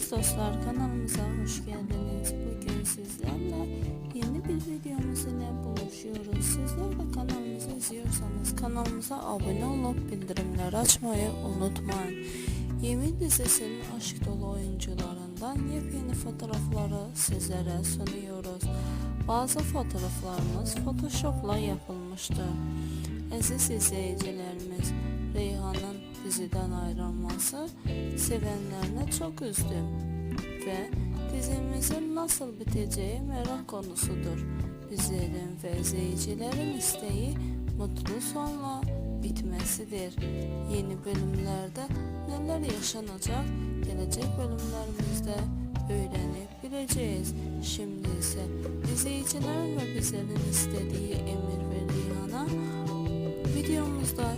Aziz dostlar kanalımıza hoş geldiniz. Bugün sizlerle yeni bir videomuz ile buluşuyoruz. Sizler de kanalımızı izliyorsanız kanalımıza abone olup bildirimleri açmayı unutmayın. Yemin dizisinin aşk dolu oyuncularından yepyeni fotoğrafları sizlere sunuyoruz. Bazı fotoğraflarımız photoshopla yapılmıştır. Aziz izleyicilerimiz Reyhan'ın diziden ayrılması sevenlerine çok üzdü ve dizimizin nasıl biteceği merak konusudur. Bizlerin ve izleyicilerin isteği mutlu sonla bitmesidir. Yeni bölümlerde neler yaşanacak gelecek bölümlerimizde öğrenip bileceğiz. Şimdi ise izleyicilerin ve bizlerin istediği Emir ve Reyhan'a videomuzda